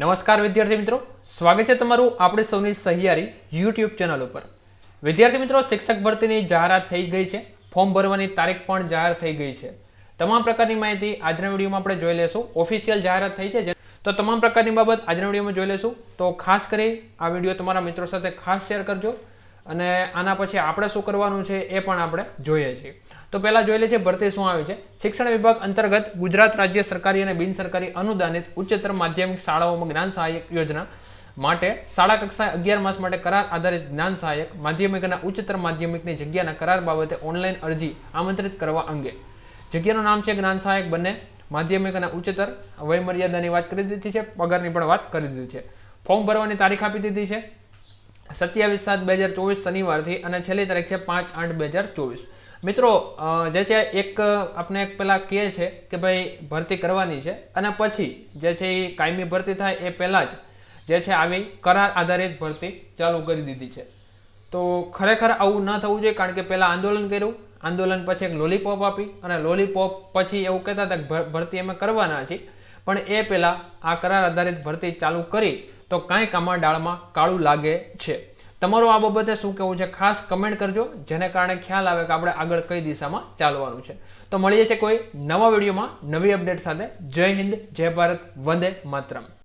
નમસ્કાર વિદ્યાર્થી મિત્રો. સ્વાગત છે તમારું આપણે સૌની સહિયારી યુટ્યુબ ચેનલ ઉપર. વિદ્યાર્થી મિત્રો, શિક્ષક ભરતીની જાહેરાત થઈ ગઈ છે. ફોર્મ ભરવાની તારીખ પણ જાહેર થઈ ગઈ છે. તમામ પ્રકારની માહિતી આજના વિડીયોમાં આપણે જોઈ લેશું. ઓફિશિયલ જાહેરાત થઈ છે. તો તમામ પ્રકારની બાબત આજના વિડીયોમાં જોઈ લેશું. તો ખાસ કરી આ વીડિયો તમારા મિત્રો સાથે ખાસ શેર કરજો. અને આના પછી આપણે શું કરવાનું છે એ પણ આપણે જોઈએ છીએ. તો પહેલાં જોઈ લે છે, ભરતી શું આવે છે? શિક્ષણ વિભાગ અંતર્ગત ગુજરાત રાજ્ય સરકારી અને બિન સરકારી અનુદાનિત ઉચ્ચતર માધ્યમિક શાળાઓમાં જ્ઞાન સહાયક યોજના માટે શાળા કક્ષાએ અગિયાર માસ માટે કરાર આધારિત જ્ઞાન સહાયક, માધ્યમિક અને ઉચ્ચતર માધ્યમિકની જગ્યાના કરાર બાબતે ઓનલાઈન અરજી આમંત્રિત કરવા અંગે. જગ્યાનું નામ છે જ્ઞાન સહાયક બંને, માધ્યમિક અને ઉચ્ચતર. વયમર્યાદાની વાત કરી દીધી છે, પગારની પણ વાત કરી દીધી છે. ફોર્મ ભરવાની તારીખ આપી દીધી છે. સત્યાવીસ સાત બે હજાર ચોવીસ શનિવારથી અને છેલ્લી તારીખ છે પાંચ આઠ બે હજાર ચોવીસ. મિત્રો જે છે એક આપણે પેલા કહે છે કે ભાઈ ભરતી કરવાની છે અને પછી જે છે એ કાયમી ભરતી થાય એ પહેલાં જ જે છે આવી કરાર આધારિત ભરતી ચાલુ કરી દીધી છે. તો ખરેખર આવું ન થવું જોઈએ કારણ કે પહેલાં આંદોલન કર્યું, આંદોલન પછી એક લોલીપોપ આપી અને લોલીપોપ પછી એવું કહેતા હતા કે ભર- ભરતી અમે કરવાના છીએ. પણ એ પહેલાં આ કરાર આધારિત ભરતી ચાલુ કરી તો કાંઈક આમાં ડાળમાં કાળું લાગે છે. તમારું આ બાબતે શું કહેવું છે ખાસ કમેન્ટ કરજો, જેને કારણે ખ્યાલ આવે કે આપણે આગળ કઈ દિશામાં ચાલવાનું છે. તો મળીએ છીએ કોઈ નવા વિડીયોમાં નવી અપડેટ સાથે. જય હિન્દ, જય ભારત, વંદે માતરમ.